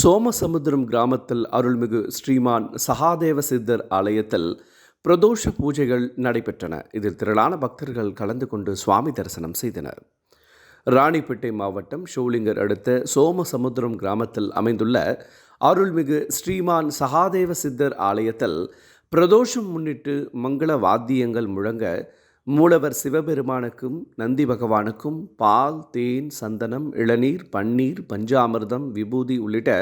சோமசமுத்திரம் கிராமத்தில் அருள்மிகு ஸ்ரீமான் சகாதேவ சித்தர் ஆலயத்தில் பிரதோஷ பூஜைகள் நடைபெற்றன. இதில் திரளான பக்தர்கள் கலந்து கொண்டு சுவாமி தரிசனம் செய்தனர். ராணிப்பேட்டை மாவட்டம் ஷோலிங்கர் அடுத்த சோமசமுத்திரம் கிராமத்தில் அமைந்துள்ள அருள்மிகு ஸ்ரீமான் சகாதேவ சித்தர் ஆலயத்தில் பிரதோஷம் முன்னிட்டு மங்கள வாத்தியங்கள் முழங்க மூலவர் சிவபெருமானுக்கும் நந்தி பகவானுக்கும் பால் தேன் சந்தனம் இளநீர் பன்னீர் பஞ்சாமிர்தம் விபூதி உள்ளிட்ட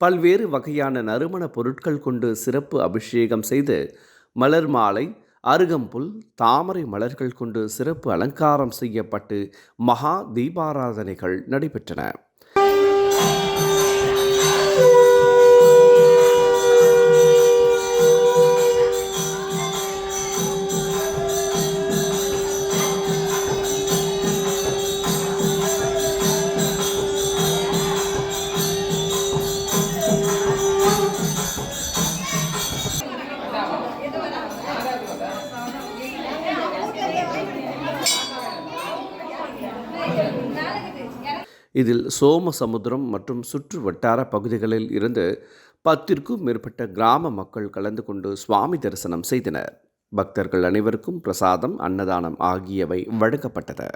பல்வேறு வகையான நறுமண பொருட்கள் கொண்டு சிறப்பு அபிஷேகம் செய்து மலர் மாலை அருகம்புல் தாமரை மலர்கள் கொண்டு சிறப்பு அலங்காரம் செய்யப்பட்டு மகா தீபாராதனைகள் நடைபெற்றன. இதில் சோமசமுத்திரம் மற்றும் சுற்று வட்டார பகுதிகளில் இருந்து பத்திற்கும் மேற்பட்ட கிராம மக்கள் கலந்து கொண்டு சுவாமி தரிசனம் செய்தனர். பக்தர்கள் அனைவருக்கும் பிரசாதம் அன்னதானம் ஆகியவை வழங்கப்பட்டது.